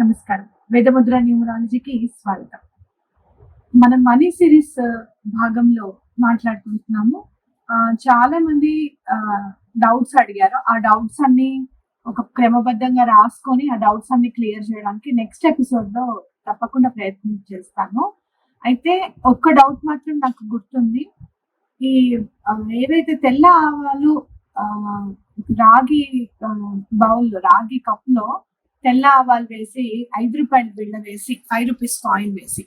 నమస్కారం. వేదముద్ర న్యూమరాలజీకి స్వాగతం. మనం మనీ సిరీస్ భాగంలో మాట్లాడుకుంటున్నాము. చాలా మంది డౌట్స్ అడిగారు. ఆ డౌట్స్ అన్ని ఒక క్రమబద్ధంగా రాసుకొని ఆ డౌట్స్ అన్ని క్లియర్ చేయడానికి నెక్స్ట్ ఎపిసోడ్లో తప్పకుండా ప్రయత్నం చేస్తాను అయితే ఒక్క డౌట్ మాత్రం నాకు గుర్తుంది. ఈ ఏవైతే తెల్ల ఆవాలు రాగి బౌల్ రాగి కప్లో తెల్ల ఆవాలు వేసి ఐదు రూపాయల బిళ్ళ వేసి ఫైవ్ రూపీస్ కాయిన్ వేసి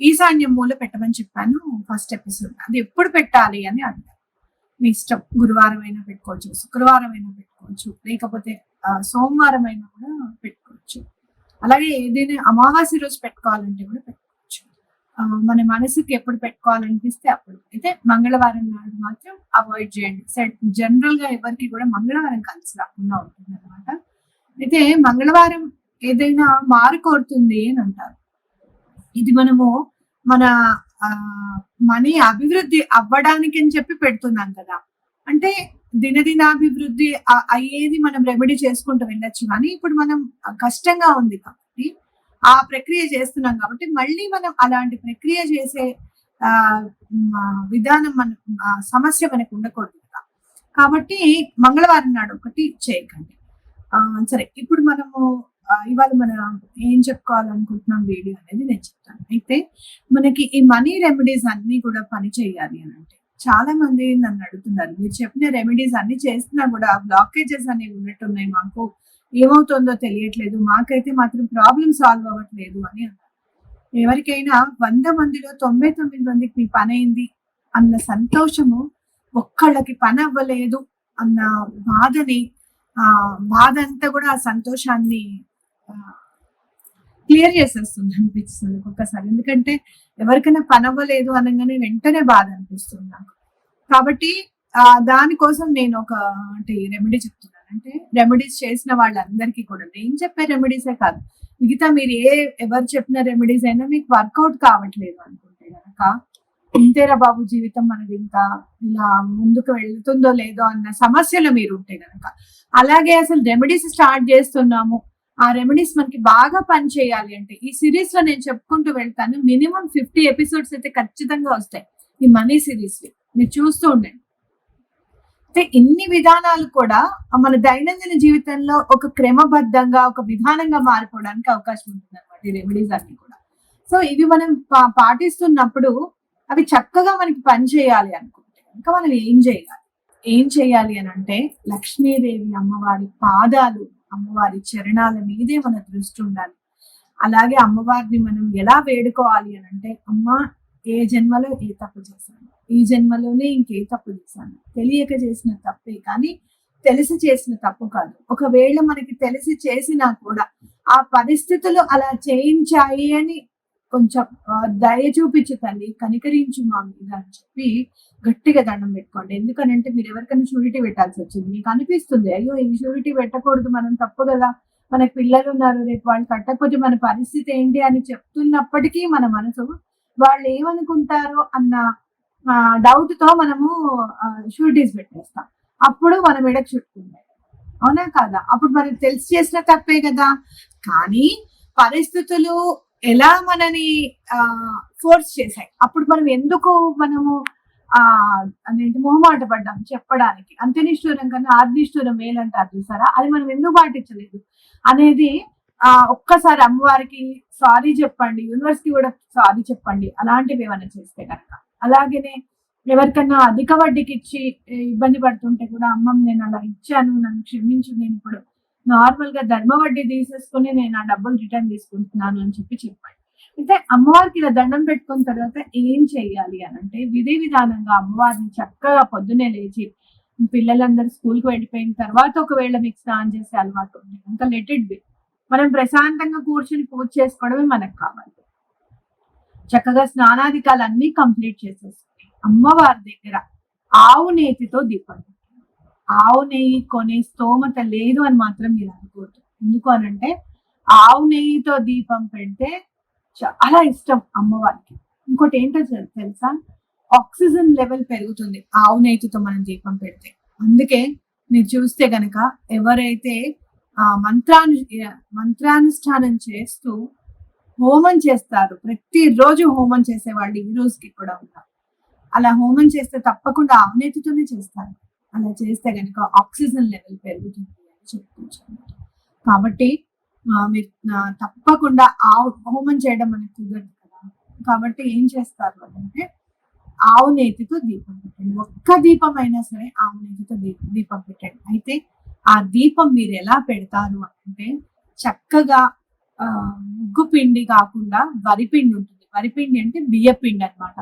ఈశాన్యం మూల పెట్టమని చెప్పాను ఫస్ట్ ఎపిసోడ్ అది ఎప్పుడు పెట్టాలి అని అడిగాను మీ ఇష్టం. గురువారం అయినా పెట్టుకోవచ్చు. శుక్రవారం అయినా పెట్టుకోవచ్చు. లేకపోతే సోమవారం అయినా కూడా పెట్టుకోవచ్చు. అలాగే ఏదైనా అమావాస్య రోజు పెట్టుకోవాలంటే కూడా పెట్టుకోవచ్చు. మన మనసుకి ఎప్పుడు పెట్టుకోవాలనిపిస్తే అప్పుడు. అయితే మంగళవారం నాడు మాత్రం అవాయిడ్ చేయండి. సెట్ జనరల్గా ఎవరికి కూడా మంగళవారం కలిసి రాకుండా ఉంటుంది అనమాట అయితే మంగళవారం ఏదైనా మారు కోరుతుంది అని అంటారు. ఇది మనము మన ఆ, మనీ అభివృద్ధి అవ్వడానికి అని చెప్పి పెడుతున్నాం కదా. అంటే దినదినాభివృద్ధి అయ్యేది మనం రెమెడీ చేసుకుంటూ వెళ్ళొచ్చు కానీ ఇప్పుడు మనం కష్టంగా ఉంది కాబట్టి ఆ ప్రక్రియ చేస్తున్నాం కాబట్టి మళ్ళీ మనం అలాంటి ప్రక్రియ చేసే విధానం మన సమస్య మనకు ఉండకూడదు కదా. కాబట్టి మంగళవారం నాడు ఒకటి చేయకండి. సరే ఇప్పుడు మనము ఇవాళ మనం ఏం చెప్పుకోవాలనుకుంటున్నాం వీడియో అనేది నేను చెప్తాను. అయితే మనకి ఈ మనీ రెమెడీస్ అన్ని కూడా పని చేయాలి అని అంటే చాలా మంది నన్ను అడుగుతున్నారు మీరు చెప్పిన రెమెడీస్ అన్ని చేస్తున్నా కూడా బ్లాకేజెస్ అనేవి ఉన్నట్టున్నాయి మాకు. ఏమవుతుందో తెలియట్లేదు. మాకైతే మాత్రం ప్రాబ్లం సాల్వ్ అవ్వట్లేదు అని అన్నారు. ఎవరికైనా వంద మందిలో తొంభై తొమ్మిది మందికి మీ పని అయింది అన్న సంతోషము ఒక్కళ్ళకి పని అవ్వలేదు అన్న బాధని ఆ బాధ అంతా కూడా ఆ సంతోషాన్ని క్లియర్ చేసేస్తుంది అనిపిస్తుంది ఒక్కొక్కసారి. ఎందుకంటే ఎవరికైనా పని అవ్వలేదు అనగానే వెంటనే బాధ అనిపిస్తుంది నాకు. కాబట్టి దానికోసం నేను ఒక అంటే రెమెడీ చెప్తున్నాను. అంటే రెమెడీస్ చేసిన వాళ్ళందరికీ కూడా నేను చెప్పే రెమెడీసే కాదు. మిగతా మీరు ఏ ఎవరు చెప్పిన రెమెడీస్ అయినా మీకు వర్కౌట్ కావట్లేదు అనుకుంటే కనుక ఇంతేరా బాబు జీవితం మనది ఇంకా ఇలా ముందుకు వెళ్తుందో లేదో అన్న సమస్యలు మీరు ఉంటే కనుక అలాగే అసలు రెమెడీస్ స్టార్ట్ చేస్తున్నాము. ఆ రెమెడీస్ మనకి బాగా పని చేయాలి అంటే ఈ సిరీస్లో నేను చెప్పుకుంటూ వెళ్తాను. మినిమం ఫిఫ్టీ ఎపిసోడ్స్ అయితే ఖచ్చితంగా వస్తాయి ఈ మనీ సిరీస్ మీరు చూస్తూ ఉండండి. అయితే ఇన్ని విధానాలు కూడా మన దైనందిన జీవితంలో ఒక క్రమబద్ధంగా ఒక విధానంగా మారిపోవడానికి అవకాశం ఉంటుంది అనమాట ఈ రెమెడీస్ అన్ని కూడా. సో ఇవి మనం పా- పాటిస్తున్నప్పుడు అవి చక్కగా మనకి పని చేయాలి అనుకుంటే ఇంకా మనం ఏం చేయాలి? ఏం చేయాలి అని అంటే లక్ష్మీదేవి అమ్మవారి పాదాలు అమ్మవారి చరణాల మీదే మన దృష్టి ఉండాలి. అలాగే అమ్మవారిని మనం ఎలా వేడుకోవాలి అని అంటే అమ్మ ఏ జన్మలో ఏ తప్పు చేశాను? ఈ జన్మలోనే ఇంకే తప్పు చేశాను. తెలియక చేసిన తప్పే కానీ తెలిసి చేసిన తప్పు కాదు. ఒకవేళ మనకి తెలిసి చేసినా కూడా ఆ పరిస్థితులు అలా చేయించాయి అని కొంచెం దయ చూపించు తల్లి కనికరించు మా మీద అని చెప్పి గట్టిగా దండం పెట్టుకోండి. ఎందుకనంటే మీరు ఎవరికైనా షూరిటీ పెట్టాల్సి వచ్చింది. మీకు అనిపిస్తుంది అయ్యో ఈ షూరిటీ పెట్టకూడదు మనం తప్పు కదా మనకి పిల్లలు ఉన్నారు రేపు వాళ్ళు కట్టకపోతే మన పరిస్థితి ఏంటి అని చెప్తున్నప్పటికీ మన మనసు వాళ్ళు ఏమనుకుంటారో అన్న డౌట్తో మనము షూరిటీస్ పెట్టేస్తాం. అప్పుడు మనం ఎడకు చుట్టుకుంటాం. అవునా కాదా? అప్పుడు మనకి తెలిసి చేసిన తప్పే కదా. కానీ పరిస్థితులు ఎలా మనని ఫోర్స్ చేశాయి? అప్పుడు మనం ఎందుకు మనము ఆ మొహమాట పడ్డాం చెప్పడానికి? అంత్యనిష్ఠూరం కన్నా ఆర్నిష్ఠూరం మేలంటారు చూసారా? అది మనం ఎందుకు పాటించలేదు? అనేది ఆ ఒక్కసారి అమ్మవారికి సారీ చెప్పండి యూనివర్స్కి కూడా సారీ చెప్పండి. అలాంటివి ఏమైనా చేస్తే కనుక. అలాగనే ఎవరికన్నా అధిక వడ్డీకి ఇచ్చి ఇబ్బంది పడుతుంటే కూడా అమ్మమ్మ నేను అలా ఇచ్చాను నన్ను క్షమించు నేను ఇప్పుడు నార్మల్గా ధర్మ వడ్డీ తీసేసుకుని నేను ఆ డబ్బులు రిటర్న్ తీసుకుంటున్నాను అని చెప్పి చెప్పండి. అయితే అమ్మవారికి ఇలా దండం పెట్టుకున్న తర్వాత ఏం చేయాలి అని అంటే విధి విధానంగా అమ్మవారిని చక్కగా పొద్దునే లేచి పిల్లలందరూ స్కూల్కి వెళ్ళిపోయిన తర్వాత ఒకవేళ మీకు స్నానం చేసే అలవాటు ఉంది ఇంకా లెట్ ఇట్ బి మనం ప్రశాంతంగా కూర్చొని పూజ చేసుకోవడమే మనకు కావాలి. చక్కగా స్నానాధికాలు అన్ని కంప్లీట్ చేసేసుకుని అమ్మవారి దగ్గర ఆవు నేతితో దీపం ఆవు నెయ్యి కొనే స్తోమత లేదు అని మాత్రం మీరు అనుకోవద్దు. ఎందుకు అనంటే ఆవు నెయ్యితో దీపం పెడితే చాలా ఇష్టం అమ్మవారికి. ఇంకోటి ఏంటో తెలుసా? ఆక్సిజన్ లెవెల్ పెరుగుతుంది ఆవు నెయ్యితో మనం దీపం పెడితే. అందుకే మీరు చూస్తే గనక ఎవరైతే ఆ మంత్రాను మంత్రానుష్ఠానం చేస్తూ హోమం చేస్తారు ప్రతిరోజు హోమం చేసేవాళ్ళు ఈ రోజుకి కూడా ఉంటారు అలా హోమం చేస్తే తప్పకుండా అవినీతితోనే చేస్తారు. అలా చేస్తే కనుక ఆక్సిజన్ లెవెల్ పెరుగుతుంది అని చెప్పుకోవచ్చు కాబట్టి మీరు తప్పకుండా ఆవు హోమం చేయడం అనేది కుదరదు కదా. కాబట్టి ఏం చేస్తారు అంటే ఆవు నేతితో దీపం పెట్టండి. ఒక్క దీపం అయినా సరే ఆవు నేతితో దీపం పెట్టండి. అయితే ఆ దీపం మీరు ఎలా పెడతారు అంటే చక్కగా ముగ్గు పిండి కాకుండా వరిపిండి ఉంటుంది. వరిపిండి అంటే బియ్య పిండి అనమాట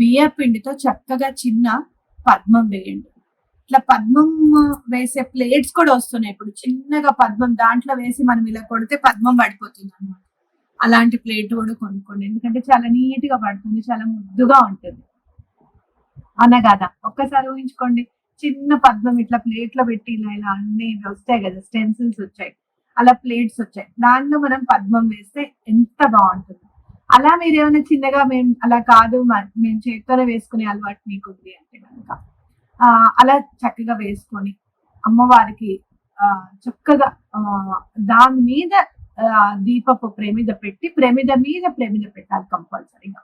బియ్య పిండితో చక్కగా చిన్న పద్మం వేయండి. ఇట్లా పద్మం వేసే ప్లేట్స్ కూడా వస్తున్నాయి. ఇప్పుడు చిన్నగా పద్మం దాంట్లో వేసి మనం ఇలా కొడితే పద్మం పడిపోతుంది అనమాట అలాంటి ప్లేట్ కూడా కొనుక్కోండి. ఎందుకంటే చాలా నీట్గా పడుతుంది చాలా ముద్దుగా ఉంటుంది. అనగాదా ఒక్కసారి ఊహించుకోండి. చిన్న పద్మం ఇట్లా ప్లేట్లో పెట్టి ఇలా ఇలా అన్ని వస్తాయి కదా? స్టెన్సిల్స్ వచ్చాయి. అలా ప్లేట్స్ వచ్చాయి. దానిలో మనం పద్మం వేస్తే ఎంత బాగుంటుంది. అలా మీరు ఏమైనా చిన్నగా మేము అలా కాదు మేము చేత్తోనే వేసుకునే అలవాటు మీకు ఉంది అంటే కనుక. అలా చక్కగా వేసుకొని అమ్మవారికి ఆ, చక్కగా దాని మీద దీపపు ప్రమిద పెట్టి ప్రమిద మీద ప్రమిద పెట్టాలి కంపల్సరీగా.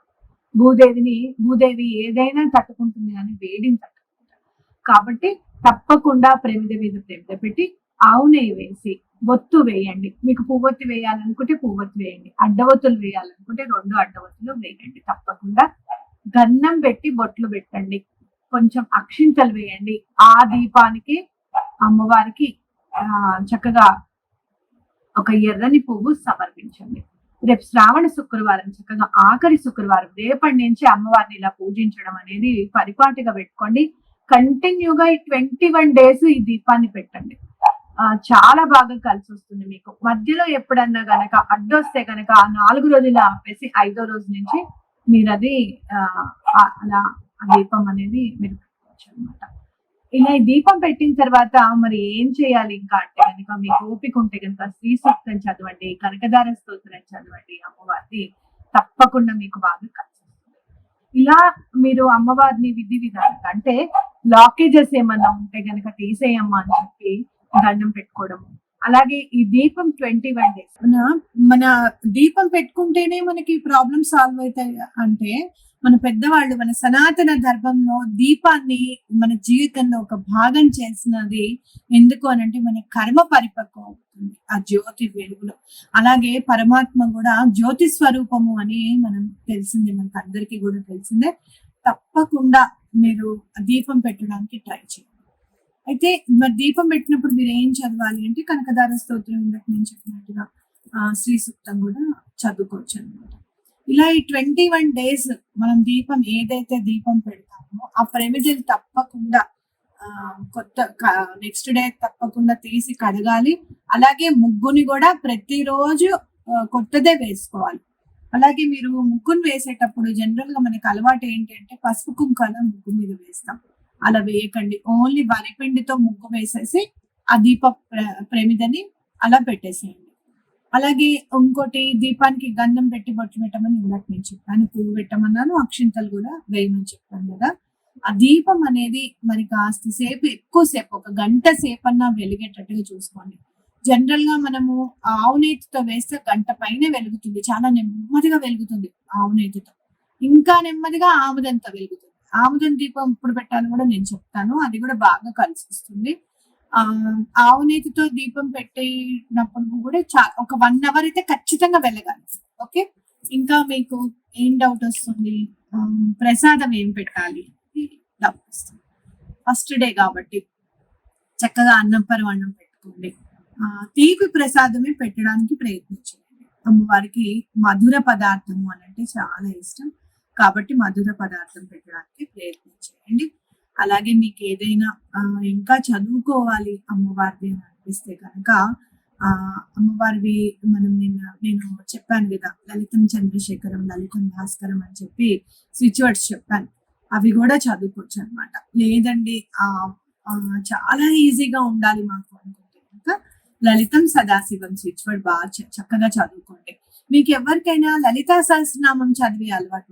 భూదేవిని భూదేవి ఏదైనా తట్టుకుంటుంది కానీ వేడిని తట్టుకుంటారు కాబట్టి తప్పకుండా ప్రమిద మీద ప్రమిద పెట్టి ఆవు నెయ్యి వేసి ఒత్తు వేయండి. మీకు పువ్వొత్తి వేయాలనుకుంటే పువ్వొత్తి వేయండి. అడ్డవత్తులు వేయాలనుకుంటే రెండు అడ్డవత్తులు వేయండి. తప్పకుండా గన్నం పెట్టి బొట్లు పెట్టండి. కొంచెం అక్షింతలు వేయండి. ఆ దీపానికి అమ్మవారికి చక్కగా ఒక ఎర్రని పువ్వు సమర్పించండి. రేపు శ్రావణ శుక్రవారం చక్కగా ఆఖరి శుక్రవారం రేపటి నుంచి అమ్మవారిని ఇలా పూజించడం అనేది పరిపాటిగా పెట్టుకోండి. కంటిన్యూగా ఈ ట్వంటీ వన్ డేస్ ఈ దీపాన్ని పెట్టండి. చాలా బాగా కలిసి వస్తుంది మీకు. మధ్యలో ఎప్పుడన్నా గనక అడ్డొస్తే గనక ఆ నాలుగు రోజులు ఆపేసి ఐదో రోజు నుంచి మీరు అది అలా దీపం అనేది మీరు పెట్టుకోవచ్చు అనమాట ఇలా ఈ దీపం పెట్టిన తర్వాత మరి ఏం చేయాలి ఇంకా అంటే కనుక మీకు ఓపిక ఉంటే కనుక శ్రీ సూక్తం చదవండి కనకదార స్తోత్రం చదవండి అమ్మవారిని తప్పకుండా మీకు బాగా కలిసి ఇలా మీరు అమ్మవారిని విధి విధానం అంటే బ్లాకేజెస్ ఏమన్నా ఉంటే గనక తీసేయమ్మా అని చెప్పి దండం పెట్టుకోవడం అలాగే ఈ దీపం ట్వంటీ వన్ డేస్. మన మన దీపం పెట్టుకుంటేనే మనకి ప్రాబ్లమ్ సాల్వ్ అవుతాయి అంటే మన పెద్దవాళ్ళు మన సనాతన ధర్మంలో దీపాన్ని మన జీవితంలో ఒక భాగం చేసినది ఎందుకు అని అంటే మన కర్మ పరిపక్వం అవుతుంది ఆ జ్యోతి వెలుగులో. అలాగే పరమాత్మ కూడా జ్యోతి స్వరూపము అని మనం తెలిసిందే మనకు అందరికీ కూడా తెలిసిందే. తప్పకుండా మీరు దీపం పెట్టడానికి ట్రై చేయండి. అయితే మరి దీపం పెట్టినప్పుడు మీరు ఏం చదవాలి అంటే కనకదార స్తోత్రం ఇందాక నేను చెప్పినట్టుగా ఆ, శ్రీ సూక్తం కూడా చదువుకోవచ్చు అనమాట ఇలా ఈ ట్వంటీ వన్ డేస్ మనం దీపం ఏదైతే దీపం పెడతామో ఆ ప్రమిదలు తప్పకుండా కొత్త నెక్స్ట్ డే తప్పకుండా తీసి కడగాలి. అలాగే ముగ్గుని కూడా ప్రతిరోజు కొత్తదే వేసుకోవాలి. అలాగే మీరు ముగ్గును వేసేటప్పుడు జనరల్గా మనకి అలవాటు ఏంటంటే పసుపు కుంకాల ముగ్గు మీద వేస్తాం. అలా వేయకండి. ఓన్లీ వరిపిండితో ముగ్గు వేసేసి ఆ దీప ప్రమిదని అలా పెట్టేసేయండి. అలాగే ఇంకోటి దీపానికి గంధం పెట్టి బొట్టు పెట్టమని ఇందాక నేను చెప్పాను. పువ్వు పెట్టమన్నాను అక్షింతలు కూడా వేయమని చెప్పాను కదా. ఆ దీపం అనేది మరి కాస్త సేపు ఎక్కువ సేపు ఒక గంట సేపు అన్నా వెలిగేటట్టుగా చూసుకోండి. జనరల్గా మనము ఆవు నేతితో వేస్తే గంట పైన వెలుగుతుంది. చాలా నెమ్మదిగా వెలుగుతుంది ఆవు నేతితో ఇంకా నెమ్మదిగా ఆముదంతో వెలుగుతుంది. ఆముదం దీపం ఇప్పుడు పెట్టాలని కూడా నేను చెప్తాను. అది కూడా బాగా కలిసిస్తుంది ఆవు నేతితో దీపం పెట్టేటప్పుడు కూడా చా- ఒక వన్ అవర్ అయితే ఖచ్చితంగా వెళ్ళగాలి ఓకే? ఇంకా మీకు ఏం డౌట్ వస్తుంది? ప్రసాదం ఏం పెట్టాలి? డౌట్ వస్తుంది. ఫస్ట్ డే కాబట్టి చక్కగా అన్నం పరమాన్నం పెట్టుకోండి. తీపి ప్రసాదమే పెట్టడానికి ప్రయత్నించండి. అమ్మవారికి మధుర పదార్థము అని అంటే చాలా ఇష్టం. కాబట్టి మధుర పదార్థం పెట్టడానికి ప్రయత్నించండి. అలాగే మీకు ఏదైనా ఇంకా చదువుకోవాలి అమ్మవారిది అని అనిపిస్తే కనుక ఆ అమ్మవారివి మనం నిన్న నేను చెప్పాను కదా లలితం చంద్రశేఖరం లలితం భాస్కరం అని చెప్పి స్విచ్ వర్డ్స్ చెప్పాను. అవి కూడా చదువుకోవచ్చు అనమాట లేదండి ఆ చాలా ఈజీగా ఉండాలి మాకు అనుకుంటే కనుక లలితం సదాశివం స్విచ్ వర్డ్ బాగా చక్కగా చదువుకోండి. మీకు ఎవరికైనా లలితా సహస్రనామం చదివే అలవాటు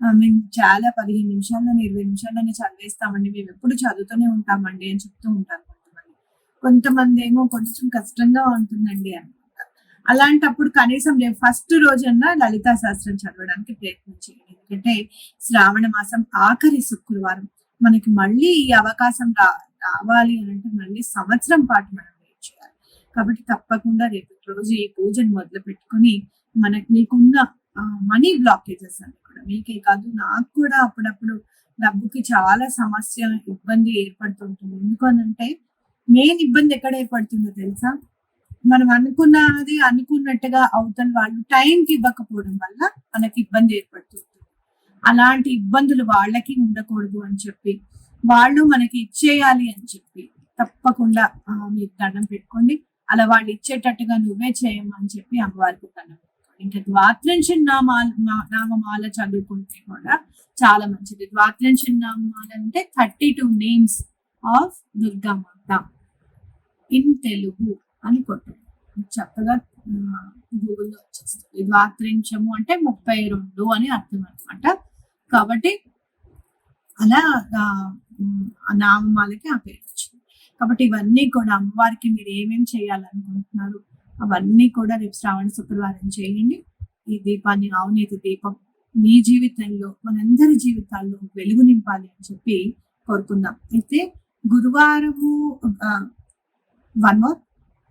మేము చాలా పదిహేను నిమిషాల్లోనే ఇరవై నిమిషాల్లోనే చదివేస్తామండి. మేము ఎప్పుడు చదువుతూనే ఉంటామండి అని చెప్తూ ఉంటారు కొంతమంది. కొంతమంది ఏమో కొంచెం కష్టంగా ఉంటుందండి అనమాట అలాంటప్పుడు కనీసం రేపు ఫస్ట్ రోజన్నా లలితా శాస్త్రం చదవడానికి ప్రయత్నం చేయండి. ఎందుకంటే శ్రావణ మాసం ఆఖరి శుక్రవారం. మనకి మళ్ళీ ఈ అవకాశం రా రావాలి అని అంటే మళ్ళీ సంవత్సరం పాటు మనం వెయిట్ చేయాలి. కాబట్టి తప్పకుండా రేపు రోజు ఈ పూజను మొదలు పెట్టుకొని మనకి మీకున్న మనీ బ్లాకేజెస్ అన్ని కూడా. మీకే కాదు నాకు కూడా అప్పుడప్పుడు డబ్బుకి చాలా సమస్య ఇబ్బంది ఏర్పడుతుంటుంది. ఎందుకనంటే మెయిన్ ఇబ్బంది ఎక్కడ ఏర్పడుతుందో తెలుసా? మనం అనుకున్నది అనుకున్నట్టుగా అవతల వాళ్ళు టైంకి ఇవ్వకపోవడం వల్ల మనకి ఇబ్బంది ఏర్పడుతుంది అలాంటి ఇబ్బందులు వాళ్ళకి ఉండకూడదు అని చెప్పి వాళ్ళు మనకి ఇచ్చేయాలి అని చెప్పి తప్పకుండా మీరు దండం పెట్టుకోండి. అలా వాళ్ళు ఇచ్చేటట్టుగా నువ్వే చేయమని చెప్పి అమ్మవారికి దండం ఇంకా ద్వాత్రంశన్ నామాల నామమాల చదువుకుంటే కూడా చాలా మంచిది. ద్వాత్రంశన్ నామాలు అంటే thirty two names of Durgamata in Telugu అని కొట్టండి చక్కగా గూగుల్లో వచ్చేస్తుంది. ద్వాత్రింశము అంటే ముప్పై రెండు అని అర్థం అనమాట కాబట్టి అలా ఆ నామాలకి ఆ పేరు వచ్చింది. కాబట్టి ఇవన్నీ కూడా అమ్మవారికి మీరు ఏమేమి చేయాలనుకుంటున్నారు? అవన్నీ కూడా రేపు శ్రావణ శుక్రవారం చేయండి. ఈ దీపాన్ని అవినీతి దీపం మీ జీవితంలో మనందరి జీవితాల్లో వెలుగు నింపాలి అని చెప్పి కోరుకుందాం. అయితే గురువారము వన్ మోర్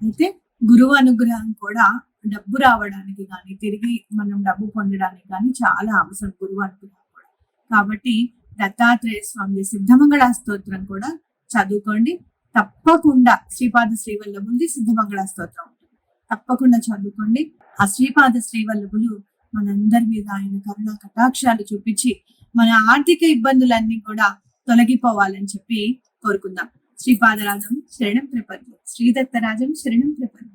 అయితే గురువు అనుగ్రహం కూడా డబ్బు రావడానికి కానీ తిరిగి మనం డబ్బు పొందడానికి కానీ చాలా అవసరం గురువు అనుగ్రహం కూడా. కాబట్టి దత్తాత్రేయ స్వామి సిద్ధమంగళ స్తోత్రం కూడా చదువుకోండి. తప్పకుండా శ్రీపాద శ్రీవల్లభులది సిద్ధమంగళ స్తోత్రం. తప్పకుండా చదువుకోండి. ఆ శ్రీపాద శ్రీవల్లభులు మనందరి మీద ఆయన కరుణ కటాక్షాలు చూపించి మన ఆర్థిక ఇబ్బందులన్నీ కూడా తొలగిపోవాలని చెప్పి కోరుకుందాం. శ్రీపాదరాజం శరణం ప్రపంచం. శ్రీదత్తరాజం శరణం ప్రపంచం.